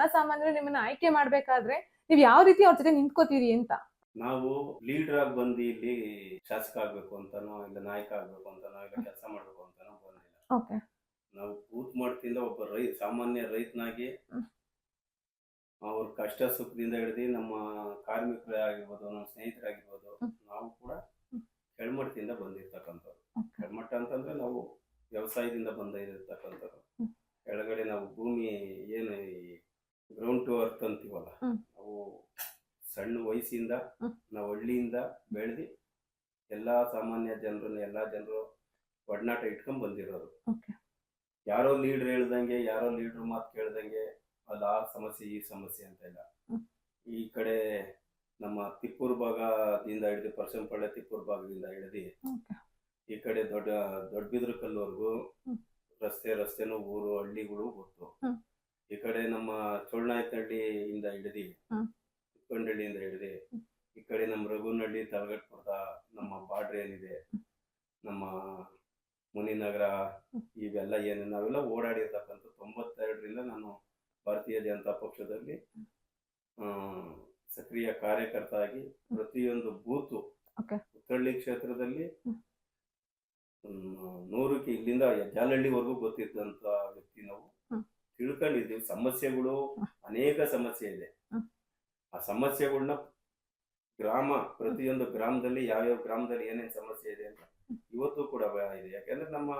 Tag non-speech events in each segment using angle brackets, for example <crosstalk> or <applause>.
ಜನಸಾಮಾನ್ಯರು ನಿಮ್ಮನ್ನ ಆಯ್ಕೆ ಮಾಡ್ಬೇಕಾದ್ರೆ ನೀವ್ ಯಾವ ರೀತಿ ಅವ್ರ ಜೊತೆ ನಿಂತ್ಕೋತೀರಿ ಅಂತ? ನಾವು ಲೀಡರ್ ಆಗಿ ಬಂದು ಇಲ್ಲಿ ಶಾಸಕ ಆಗ್ಬೇಕು ಅಂತಾನೋ ಇಲ್ಲ ನಾಯಕ ಆಗ್ಬೇಕು ಅಂತಾನೋ ಇಲ್ಲ ಕೆಲಸ ಮಾಡ್ಬೇಕು ಅಂತಾನೋ ಬಂದಿಲ್ಲ. ಓಕೆ. ನಾವು ಬೂತ್ ಮಾಡ್ತಿಂದ ಒಬ್ಬ ರೈ ಸಾಮಾನ್ಯ ರೈತನಾಗಿ. ಅವ್ರ ಕಷ್ಟ ಸುಖದಿಂದ ಹಿಡಿದು ನಮ್ಮ ಕಾರ್ಮಿಕರೇ ಆಗಿರ್ಬೋದು ನಮ್ಮ ಸ್ನೇಹಿತರಾಗಿರ್ಬೋದು ನಾವು ಕೂಡ. ಕೆಳಮಟ್ಟದಿಂದ ಬಂದಿರ್ತಕ್ಕಂಥವ್ರು. ಕೆಳಮಟ್ಟ ಅಂತಂದ್ರೆ ನಾವು ವ್ಯವಸಾಯದಿಂದ ಬಂದಿರ್ತಕ್ಕಂಥವ್ರು. ಕೆಳಗಡೆ ನಾವು ಭೂಮಿ ಏನು ಗ್ರೌಂಡ್ ಟು ಅರ್ತ್ ಅಂತೀವಲ್ಲ ಹ್ಮ್. ನಾವು ಸಣ್ಣ ವಯಸ್ಸಿಂದ ಹ್ಮ್. ನಾವು ಹಳ್ಳಿಯಿಂದ ಬೆಳೆದು ಎಲ್ಲಾ ಸಾಮಾನ್ಯ ಜನರನ್ನ ಎಲ್ಲಾ ಜನರು ಒಡನಾಟ ಇಟ್ಕೊಂಡ್ ಬಂದಿರೋರು. ಯಾರೋ ಲೀಡರ್ ಹೇಳ್ದಂಗೆ ಯಾರೋ ಲೀಡರ್ ಮಾತು ಕೇಳ್ದಂಗೆ ಅದು ಆ ಸಮಸ್ಯೆ ಈ ಸಮಸ್ಯೆ ಅಂತ ಇಲ್ಲ ಹ್ಮ್. ಈ ಕಡೆ ನಮ್ಮ ತಿಪ್ಪೂರ್ ಭಾಗದಿಂದ ಹಿಡಿದು ಪಳ್ಳೆ ತಿಪ್ಪೂರ್ ಭಾಗದಿಂದ ಹಿಡಿದು. ಈ ಕಡೆ ದೊಡ್ಡ ದೊಡ್ಡಬಿದ್ರ ಕಲ್ಲವರೆಗೂ ಹ್ಮ್. ರಸ್ತೆ ರಸ್ತೆನೂ ಊರು ಹಳ್ಳಿಗಳು ಗೊತ್ತು ಕಡೆ ನಮ್ಮ ಚೋಳನಾಯಕನಹಳ್ಳಿಯಿಂದ ಇಂದ ಹ್ಮ್. ಕುಕ್ಕಂಡಹಳ್ಳಿಯಿಂದ ಹಿಡಿದು ಹಿಡಿದಿ ಈ ಕಡೆ ನಮ್ಮ ರಘುನಹಳ್ಳಿ ತಲಗಟ್ಪುರದ ನಮ್ಮ ಬಾರ್ಡ್ರ್ ಏನಿದೆ ನಮ್ಮ ಮುನಿನಗರ. ಇವೆಲ್ಲ ಏನು ನಾವೆಲ್ಲ ಓಡಾಡಿರ್ತಕ್ಕಂಥ ತೊಂಬತ್ತೆರಡರಿಂದ ನಾನು ಭಾರತೀಯ ಜನತಾ ಪಕ್ಷದಲ್ಲಿ ಆ, ಸಕ್ರಿಯ ಕಾರ್ಯಕರ್ತ ಆಗಿ ಪ್ರತಿಯೊಂದು ಬೂತು Okay. ಉತ್ತರಳ್ಳಿ ಕ್ಷೇತ್ರದಲ್ಲಿ ಹ್ಮ್. ನೂರಕ್ಕೆ ಇಲ್ಲಿಂದ ಜಾಲಹಳ್ಳಿವರೆಗೂ ಗೊತ್ತಿದ್ದಂತ ವ್ಯಕ್ತಿ ನಾವು ಹ್ಮ್. ತಿಳ್ಕೊಂಡಿದ್ದೀವಿ. ಸಮಸ್ಯೆಗಳು ಅನೇಕ ಸಮಸ್ಯೆ ಇದೆ. ಆ ಸಮಸ್ಯೆಗಳನ್ನ ಗ್ರಾಮ ಪ್ರತಿಯೊಂದು ಗ್ರಾಮದಲ್ಲಿ ಯಾವ್ಯಾವ ಗ್ರಾಮದಲ್ಲಿ ಏನೇನ್ ಸಮಸ್ಯೆ ಇದೆ ಅಂತ ಇವತ್ತು ಕೂಡ ಭಯ ಇದೆ. ಯಾಕಂದ್ರೆ ನಮ್ಮ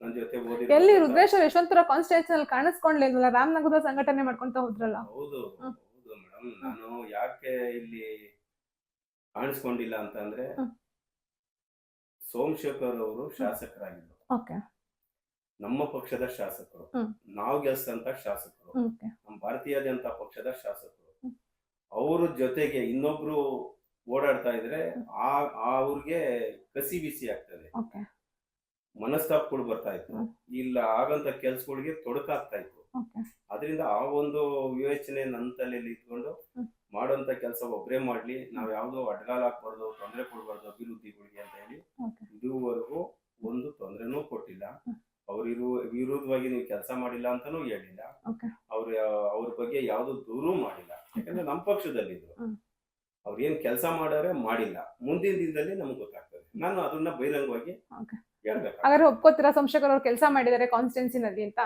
ನನ್ನ ಜೊತೆ ಓದಿ ಎಲ್ಲಿ ರುದ್ರೇಶ್ ಯಶವಂತರ ಕಾನ್ಸ್ಟಿಟ್ಯೂನ್ಸಿ ಅಲ್ಲಿ ಕಾಣಿಸ್ಕೊಂಡ್ಲಿಲ್ವಲ್ಲ ರಾಮನಗರದ ಸಂಘಟನೆ ಮಾಡ್ಕೊಂತ ಹೋದ್ರಲ್ಲ? ಹೌದು ಹೌದು ಮೇಡಮ್ ನಾನು ಯಾಕೆ ಇಲ್ಲಿ ಕಾಣಿಸ್ಕೊಂಡಿಲ್ಲ ಅಂತಂದ್ರೆ. ಸೋಮಶೇಖರ್ ಅವರು ಶಾಸಕರಾಗಿದ್ದರು. ನಮ್ಮ ಪಕ್ಷದ ಶಾಸಕರು ನಾವು ಗೆಲ್ಸಂತ ಶಾಸಕರು ನಮ್ಮ ಭಾರತೀಯ ಜನತಾ ಪಕ್ಷದ ಶಾಸಕರು ಅವರ ಜೊತೆಗೆ ಇನ್ನೊಬ್ರು ಓಡಾಡ್ತಾ ಇದ್ರೆ ಆ ಅವ್ರಿಗೆ ಕಸಿ ಬಿಸಿ ಆಗ್ತದೆ. ಮನಸ್ತಾಪಗಳು ಬರ್ತಾ ಇತ್ತು. ಇಲ್ಲ ಆಗಂತ ಕೆಲ್ಸಗಳಿಗೆ ತೊಡಕಾಗ್ತಾ ಇತ್ತು. ಅದರಿಂದ ಆ ಒಂದು ವಿವೇಚನೆ ನನ್ನ ತಲೆಯಲ್ಲಿ ಇಟ್ಕೊಂಡು. ಮಾಡುವಂತ ಕೆಲಸ ಒಬ್ಬರೇ ಮಾಡ್ಲಿ. ನಾವ್ ಯಾವ್ದೋ ಅಡ್ಗಾಲ ಹಾಕ್ಬಾರ್ದು ತೊಂದರೆ ಕೊಡ್ಬಾರ್ದು ಅಭಿವೃದ್ಧಿಗಳಿಗೆ ಅಂತ ಹೇಳಿ ಇದುವರೆಗೂ ಒಂದು ತೊಂದರೆನೂ ಕೊಟ್ಟಿಲ್ಲ ಹ್ಮ್. ಅವ್ರಿರು ವಿರೋಧವಾಗಿ ನೀವು ಕೆಲಸ ಮಾಡಿಲ್ಲ ಅಂತಾನೂ ಹೇಳಿಲ್ಲ. ಅವ್ರ ಅವ್ರ ಬಗ್ಗೆ ಯಾವ್ದು ದೂರು ಮಾಡಿಲ್ಲ. ಯಾಕಂದ್ರೆ ನಮ್ಮ ಪಕ್ಷದಲ್ಲಿದ್ರು. ಹ್ಮ್. ಅವ್ರು ಏನ್ ಕೆಲಸ ಮಾಡಾರೆ ಮಾಡಿಲ್ಲ. ಮುಂದಿನ ದಿನದಲ್ಲಿ ನಮ್ಗೆ ಗೊತ್ತಾಗ್ತದೆ. ನಾನು ಅದನ್ನ ಬಹಿರಂಗವಾಗಿ. ಹೇಳ್ಬೇಕು ಹಾಗಾದ್ರೆ ಒಪ್ಕೋತೀರಾ ಸೋಮಶೇಖರ್ ಅವ್ರು ಕೆಲಸ ಮಾಡಿದ್ದಾರೆ ಕಾನ್ಸ್ಟಿಟ್ಯೂನ್ಸಿನಲ್ಲಿ ಅಂತ?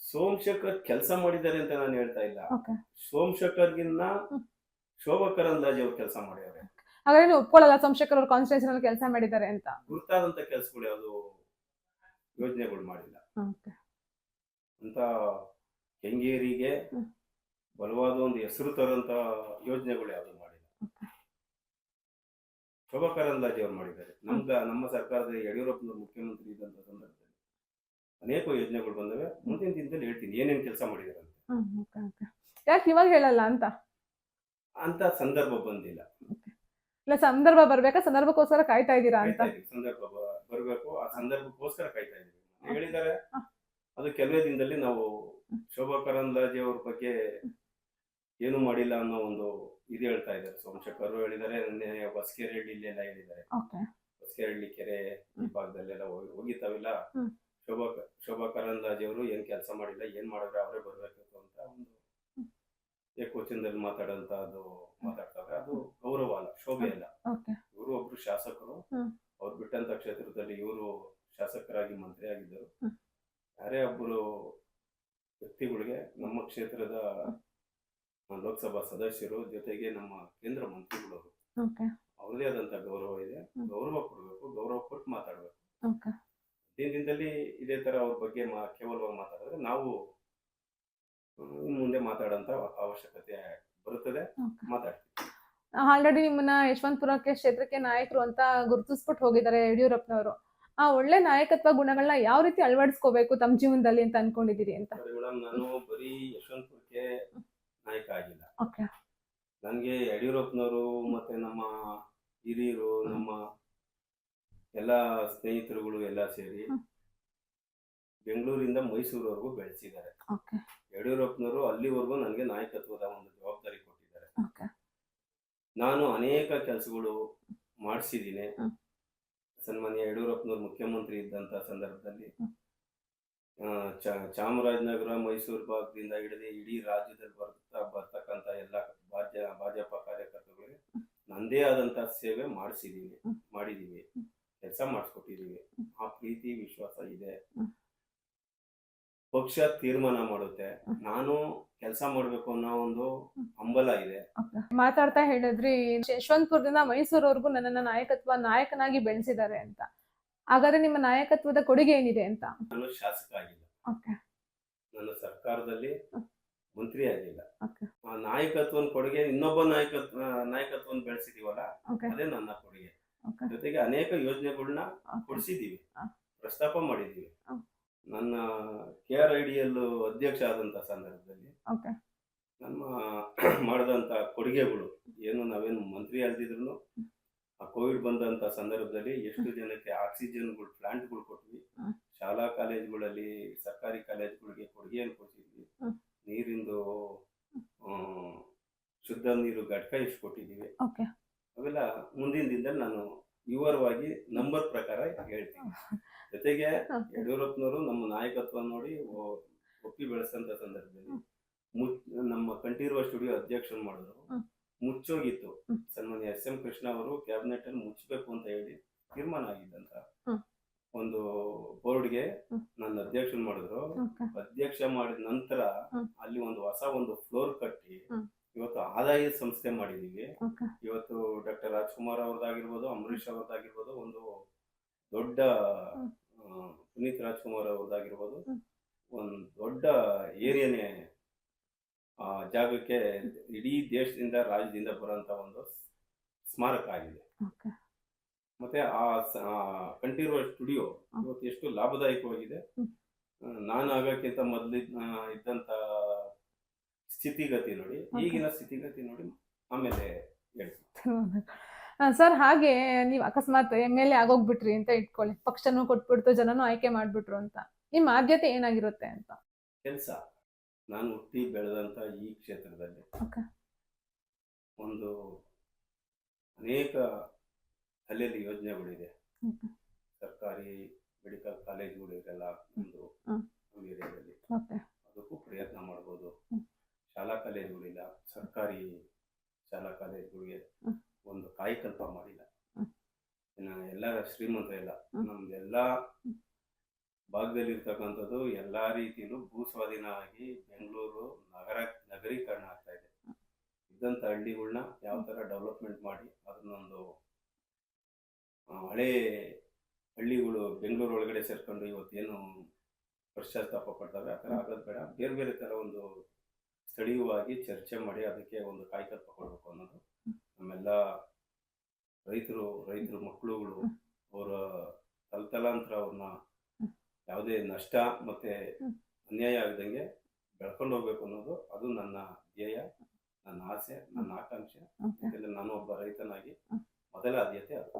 ಸೋಮಶೇಖರ್ ಕೆಲಸ ಮಾಡಿದ್ದಾರೆ ಅಂತ ನಾನು ಹೇಳ್ತಾ ಇಲ್ಲ. ಸೋಮಶೇಖರ್ ಸೋಮಶೇಖರ್ಗಿನ್ನ ಹ್ಮ್. ಶೋಭಾ ಕರಂದಾಜಿ ಅವ್ರು ಕೆಲಸ ಮಾಡ್ಯಾರೆ ಹಾಗಾದ್ರೆ ನೀವು ಒಪ್ಕೊಳ್ಳಲ್ಲ ಸೋಮಶೇಖರ್ ಅವ್ರು ಕಾನ್ಸ್ಟಿಟ್ಯೂನ್ಸಿನಲ್ಲಿ ಕೆಲಸ ಮಾಡಿದ್ದಾರೆ ಅಂತ? ಗುರುತಾದಂತ ಕೆಲಸಗಳು ಯಾವುದು ಯೋಜನೆಗಳು ಮಾಡಿಲ್ಲ. ಓಕೆ ಅಂತ ಕೆಂಗೇರಿಗೆ. ಬಲವಾದ ಒಂದು ಹೆಸರು ತರುವಂತ ಯೋಜನೆಗಳು ಯಾವುದು ಮಾಡಿಲ್ಲ. Okay. ಶೋಭಾ ಕರಂದ್ಲಾಜೆ ಅವ್ರು ಮಾಡಿದ್ದಾರೆ. ನಮ್ದ ನಮ್ಮ ಸರ್ಕಾರದ ಯಡಿಯೂರಪ್ಪನ ಮುಖ್ಯಮಂತ್ರಿ ಇದ್ದಂತ ಸಂದರ್ಭದಲ್ಲಿ ಅನೇಕ ಯೋಜನೆಗಳು ಬಂದವೆ. ಮುಂದಿನ ದಿನದಲ್ಲಿ ಹೇಳ್ತೀನಿ ಏನೇನ್ ಕೆಲಸ ಮಾಡಿದಾರೆ ಅಂತ ಯಾಕೆ ಇವಾಗ ಹೇಳಲ್ಲ ಅಂತ? ಅಂತ ಸಂದರ್ಭ ಬಂದಿಲ್ಲ. ಇಲ್ಲ ಸಂದರ್ಭ ಬರ್ಬೇಕಾ? ಸಂದರ್ಭಕ್ಕೋಸ್ಕರ ಕಾಯ್ತಾ ಇದ್ದೀರಾ ಅಂತ? ಸಂದರ್ಭ ಬರ್ಬೇಕು. ಆ ಸಂದರ್ಭಕ್ಕೋಸ್ಕರ ಕಾಯ್ತಾ ಇದೀವಿ ಹೇಳಿದ್ದಾರೆ. ಅದು ಕೆಲವೇ ದಿನದಲ್ಲಿ ನಾವು ಶೋಭಾ ಕರಂದ್ಲಾಜೆ ಅವ್ರ ಬಗ್ಗೆ ಏನು ಮಾಡಿಲ್ಲ ಅನ್ನೋ ಒಂದು ಇದು ಹೇಳ್ತಾ ಇದ್ದಾರೆ. ಸೋಮಶೇಖರ್ ಹೇಳಿದ್ದಾರೆ ನಿನ್ನೆ ಹೊಸಕೆರೆಹಳ್ಳಿ ಎಲ್ಲ ಹೇಳಿದ್ದಾರೆ. ಓಕೆ. ಹೊಸಕೆರೆಹಳ್ಳಿ ಕೆರೆ ಈ ಭಾಗದಲ್ಲೆಲ್ಲ ಹೋಗಿ ಹೋಗಿತ್ತಾವಿಲ್ಲ ಹ್ಮ್. ಶೋಭಾ ಶೋಭಾ ಕರಂದ್ಲಾಜೆ ಅವರು ಏನ್ ಕೆಲಸ ಮಾಡಿಲ್ಲ ಏನ್ ಮಾಡಿದ್ರೆ ಅವರೇ ಬರ್ಬೇಕು ಅಂತ ಒಂದು ಏಕವಚನದಲ್ಲಿ ಮಾತಾಡಂತ ಅದು ಮಾತಾಡ್ತಾರೆ. ಅದು ಗೌರವ ಅಲ್ಲ ಶೋಭೆ ಅಲ್ಲ. ಇವರು ಒಬ್ರು ಶಾಸಕರು. ಅವ್ರು ಬಿಟ್ಟಂತ ಕ್ಷೇತ್ರದಲ್ಲಿ ಇವರು ಶಾಸಕರಾಗಿ ಮಂತ್ರಿ ಆಗಿದ್ದರು. ಯಾರೇ ಒಬ್ಬರು ವ್ಯಕ್ತಿಗಳಿಗೆ ನಮ್ಮ ಕ್ಷೇತ್ರದ ಲೋಕಸಭಾ ಸದಸ್ಯರು ಜೊತೆಗೆ ನಮ್ಮ ಕೇಂದ್ರ ಮಂತ್ರಿಗಳು ಅವ್ರದೇ ಆದಂತ ಗೌರವ ಇದೆ. ಗೌರವ ಕೊಡಬೇಕು ಗೌರವ ಕೊಟ್ಟು ಮಾತಾಡಬೇಕು. ದಿನದಲ್ಲಿ ಇದೇ ತರ ಅವ್ರ ಬಗ್ಗೆ ಕೇವಲವಾಗಿ ಮಾತಾಡಿದ್ರೆ ನಾವು ಮುಂದೆ ಮಾತಾಡಂತ ಅವಶ್ಯಕತೆ ಬರುತ್ತದೆ. ಮಾತಾಡ್ತೀವಿ. ಆಲ್ರೆಡಿ ನಿಮ್ಮನ್ನ ಯಶವಂತಪುರಕ್ಕೆ ಕ್ಷೇತ್ರಕ್ಕೆ ನಾಯಕರು ಅಂತ ಗುರುತಿಸ್ಬಿಟ್ಟು ಹೋಗಿದ್ದಾರೆ ಯಡಿಯೂರಪ್ಪನವರು. ಆ ಒಳ್ಳೆ ನಾಯಕತ್ವ ಗುಣಗಳನ್ನ ಯಾವ ರೀತಿ ಅಳವಡಿಸ್ಕೋಬೇಕು ತಮ್ಮ ಜೀವನದಲ್ಲಿ ಅಂತ ಅನ್ಕೊಂಡಿದ್ದೀರಿ ಅಂತ? ನಾನು ಬರೀ ಯಶವಂತಪುರಕ್ಕೆ ನಾಯಕ ಆಗಿಲ್ಲ. ನನ್ಗೆ ನನಗೆ ಯಡಿಯೂರಪ್ಪನವರು ಮತ್ತೆ ನಮ್ಮ ಹಿರಿಯರು ನಮ್ಮ ಎಲ್ಲ ಸ್ನೇಹಿತರುಗಳು ಎಲ್ಲ ಸೇರಿ. ಬೆಂಗಳೂರಿಂದ ಮೈಸೂರವರೆಗೂ ಬೆಳೆಸಿದ್ದಾರೆ. ಯಡಿಯೂರಪ್ಪನವರು ಅಲ್ಲಿವರೆಗೂ ನನಗೆ ನಾಯಕತ್ವದ ಒಂದು ಜವಾಬ್ದಾರಿ ಕೊಟ್ಟಿದ್ದಾರೆ. ನಾನು ಅನೇಕ ಕೆಲಸಗಳು ಮಾಡಿಸಿದ್ದೀನಿ. ಸನ್ಮಾನ್ಯ ಯಡಿಯೂರಪ್ಪನವರು ಮುಖ್ಯಮಂತ್ರಿ ಇದ್ದಂತ ಸಂದರ್ಭದಲ್ಲಿ ಚಾಮರಾಜನಗರ ಮೈಸೂರು ಭಾಗದಿಂದ ಹಿಡಿದು ಇಡೀ ರಾಜ್ಯದಲ್ಲಿ ಬರ್ತಾ ಬರ್ತಕ್ಕಂತ ಎಲ್ಲ ಭಾಜ ಭಾಜಪ ಕಾರ್ಯಕರ್ತಗಳಿಗೆ ನಂದೇ ಆದಂತ ಸೇವೆ ಮಾಡಿಸಿದೀವಿ. ಮಾಡಿದೀವಿ ಕೆಲಸ ಮಾಡಿಸ್ಕೊಟ್ಟಿದೀವಿ. ಆ ಪ್ರೀತಿ ವಿಶ್ವಾಸ ಇದೆ. ಪಕ್ಷ ತೀರ್ಮಾನ ಮಾಡುತ್ತೆ. ನಾನು ಕೆಲಸ ಮಾಡ್ಬೇಕು ಅನ್ನೋ ಒಂದು ಹಂಬಲ ಇದೆ. ಮಾತಾಡ್ತಾ ಹೇಳಿದ್ರಿ ಯಶವಂತಪುರದಿಂದ ಮೈಸೂರವರೆಗೂ ನನ್ನನ್ನ ನಾಯಕತ್ವ ನಾಯಕನಾಗಿ ಬೆಳೆಸಿದ್ದಾರೆ ಅಂತ. ಹಾಗಾದ್ರೆ ನಿಮ್ಮ ನಾಯಕತ್ವದ ಕೊಡುಗೆ ಏನಿದೆ ಅಂತ? ನಾನು ಶಾಸಕ ಆಗಿಲ್ಲ. ನನ್ನ ಸರ್ಕಾರದಲ್ಲಿ. ಮಂತ್ರಿ ಆಗಿಲ್ಲ. ನಾಯಕತ್ವನ ಕೊಡುಗೆ ಇನ್ನೊಬ್ಬ ನಾಯಕತ್ವ ನಾಯಕತ್ವನ ಬೆಳೆಸಿದೀವಲ್ಲ ಅದೇ ನನ್ನ ಕೊಡುಗೆ. ಜೊತೆಗೆ ಅನೇಕ ಯೋಜನೆಗಳನ್ನ ಕೊಡಿಸಿದೀವಿ. ಪ್ರಸ್ತಾಪ ಮಾಡಿದೀವಿ. ನನ್ನ K R I D L ಅಧ್ಯಕ್ಷ ಆದಂತ ಸಂದರ್ಭದಲ್ಲಿ ಓಕೆ ನಮ್ಮ <clears throat> ಮಾಡಿದಂತ ಕೊಡುಗೆಗಳು ಏನು ನಾವೇನು ಮಂತ್ರಿ ಅಲ್ದಿದ್ರು ಆ ಕೋವಿಡ್ ಬಂದಂತ ಸಂದರ್ಭದಲ್ಲಿ ಎಷ್ಟು ಜನಕ್ಕೆ ಆಕ್ಸಿಜನ್ಗಳು ಪ್ಲಾಂಟ್ಗಳು ಕೊಟ್ವಿ. ಶಾಲಾ ಕಾಲೇಜುಗಳಲ್ಲಿ ಸರ್ಕಾರಿ ಕಾಲೇಜುಗಳಿಗೆ ಕೊಡುಗೆಯನ್ನು ಕೊಟ್ಟಿದ್ವಿ. ನೀರಿಂದು ಶುದ್ಧ ನೀರು ಘಟಕ ಇಷ್ಟು ಕೊಟ್ಟಿದ್ದೀವಿ. ಅವೆಲ್ಲ ಮುಂದಿನ ದಿನದಲ್ಲಿ ನಾನು ವಿವರವಾಗಿ ನಂಬರ್ ಪ್ರಕಾರ ಹೇಳ್ತೀನಿ. ಜೊತೆಗೆ ಯಡಿಯೂರಪ್ಪನವರು ನಮ್ಮ ನಾಯಕತ್ವ ನೋಡಿ ಒಪ್ಪಿ ಬೆಳೆಸಂತ ಸಂದರ್ಭದಲ್ಲಿ ನಮ್ಮ ಕಂಠೀರುವ ಸ್ಟುಡಿಯೋ ಅಧ್ಯಕ್ಷರು ಮಾಡಿದ್ರು. ಮುಚ್ಚೋಗಿತ್ತು. ಸನ್ಮಾನ್ಯ ಎಸ್ ಎಂ ಕೃಷ್ಣ ಅವರು ಕ್ಯಾಬಿನೆಟ್ ಅಲ್ಲಿ ಮುಚ್ಚಬೇಕು ಅಂತ ಹೇಳಿ ತೀರ್ಮಾನ ಆಗಿದ್ದಂತ ಒಂದು ಬೋರ್ಡ್ಗೆ. ನನ್ನ ಅಧ್ಯಕ್ಷನ್ ಮಾಡಿದ್ರು. ಅಧ್ಯಕ್ಷ ಮಾಡಿದ ನಂತರ ಅಲ್ಲಿ ಒಂದು ಹೊಸ ಒಂದು ಫ್ಲೋರ್ ಕಟ್ಟಿ ಹ್ಮ್. ಇವತ್ತು ಆದಾಯ ಸಂಸ್ಥೆ ಮಾಡಿದೀವಿ ಓಕೆ ಇವತ್ತು ಡಾಕ್ಟರ್ ರಾಜ್ಕುಮಾರ್ ಅವ್ರದ್ದಾಗಿರ್ಬೋದು ಅಂಬರೀಷ್ ಅವ್ರದ್ದಾಗಿರ್ಬೋದು ಒಂದು ದೊಡ್ಡ ಪುನೀತ್ ರಾಜ್ಕುಮಾರ್ ಅವ್ರದ್ದಾಗಿರ್ಬೋದು. ಒಂದು ದೊಡ್ಡ ಏರಿಯಾನೇ ಆ ಜಾಗಕ್ಕೆ ಇಡೀ ದೇಶದಿಂದ ರಾಜ್ಯದಿಂದ ಬರೋಂಥ ಒಂದು ಸ್ಮಾರಕ ಆಗಿದೆ. ಮತ್ತೆ ಆ ಕಂಠೀರುವ ಸ್ಟುಡಿಯೋ ಇವತ್ತು ಎಷ್ಟು ಲಾಭದಾಯಕವಾಗಿದೆ. ನಾನು ಆಗಕ್ಕಿಂತ ಮೊದಲ ಇದ್ದಂತ ಸ್ಥಿತಿಗತಿ ನೋಡಿ. ಈಗಿನ ಸ್ಥಿತಿಗತಿ ನೋಡಿ ಆಮೇಲೆ ಹೇಳ್ತೀನಿ. ಸರ್ ಹಾಗೆ ನೀವು ಅಕಸ್ಮಾತ್ ಎಂ ಎಲ್ ಎ ಆಗೋಗ್ಬಿಟ್ರಿ ಅಂತ ಇಟ್ಕೊಳ್ಳಿ. ಪಕ್ಷನೂ ಕೊಟ್ಬಿಡ್ತು ಜನನೂ ಆಯ್ಕೆ ಮಾಡ್ಬಿಟ್ರು ಅಂತ. ನಿಮ್ಮ ಆದ್ಯತೆ ಏನಾಗಿರುತ್ತೆ ಅಂತ? ಕೆಲಸ. ನಾನು ಹುಟ್ಟಿ ಬೆಳೆದಂತ ಈ ಕ್ಷೇತ್ರದಲ್ಲಿ. ಒಂದು ಅನೇಕ ಅಲ್ಲಿ ಯೋಜನೆಗಳಿದೆ. ಸರ್ಕಾರಿ ಮೆಡಿಕಲ್ ಕಾಲೇಜುಗಳು ಇದೆಲ್ಲ ಒಂದು ನಮ್ಮ ಏರಿಯಾದಲ್ಲಿ. ಅದಕ್ಕೂ ಪ್ರಯತ್ನ ಮಾಡ್ಬೋದು. ಶಾಲಾ ಕಾಲೇಜುಗಳಿಲ್ಲ. ಸರ್ಕಾರಿ ಶಾಲಾ ಕಾಲೇಜುಗಳಿಗೆ ಹ್ಮ್. ಒಂದು ಕಾಯಕಲ್ಪ ಮಾಡಿಲ್ಲ ಹ್ಮ್. ಇನ್ನು ಎಲ್ಲ ಶ್ರೀಮಂತ ಇಲ್ಲ. ನಮ್ದೆಲ್ಲ. ಭಾಗದಲ್ಲಿ ಇರ್ತಕ್ಕಂಥದ್ದು ಎಲ್ಲಾ ರೀತಿಯಲ್ಲೂ ಭೂ ಸ್ವಾಧೀನ ಆಗಿ ಬೆಂಗಳೂರು ನಗರ ನಗರೀಕರಣ ಆಗ್ತಾ ಇದೆ. ಇದ್ದಂಥ ಹಳ್ಳಿಗಳನ್ನ ಯಾವ ತರ ಡೆವಲಪ್ಮೆಂಟ್ ಮಾಡಿ ಅದನ್ನೊಂದು ಹಳೆ ಹಳ್ಳಿಗಳು ಬೆಂಗಳೂರು ಒಳಗಡೆ ಸೇರ್ಕೊಂಡು ಇವತ್ತೇನು ಪಶ್ಚಾತ್ತಾಪ ಪಡ್ತವೆ ಆ ಥರ ಆಗೋದು ಬೇಡ. ಬೇರೆ ಬೇರೆ ಥರ ಒಂದು ಸ್ಥಳೀಯವಾಗಿ ಚರ್ಚೆ ಮಾಡಿ ಅದಕ್ಕೆ ಒಂದು ಕಾಯ್ಕಲ್ಪ ಕೊಡಬೇಕು ಅನ್ನೋದು. ನಮ್ಮೆಲ್ಲ ರೈತರು ರೈತರು ಮಕ್ಕಳುಗಳು ಅವರ ತಲತಲಾಂತರ ಅವ್ರನ್ನ ಯಾವುದೇ ನಷ್ಟ ಮತ್ತೆ ಅನ್ಯಾಯ ಆಗದಂಗೆ ಬೆಳ್ಕೊಂಡು ಹೋಗ್ಬೇಕು ಅನ್ನೋದು ಅದು ನನ್ನ ಧ್ಯೇಯ ನನ್ನ ಆಸೆ ನನ್ನ ಆಕಾಂಕ್ಷೆ. ಯಾಕಂದ್ರೆ ನಾನು ಒಬ್ಬ ರೈತನಾಗಿ ಮೊದಲ ಆದ್ಯತೆ ಅದು.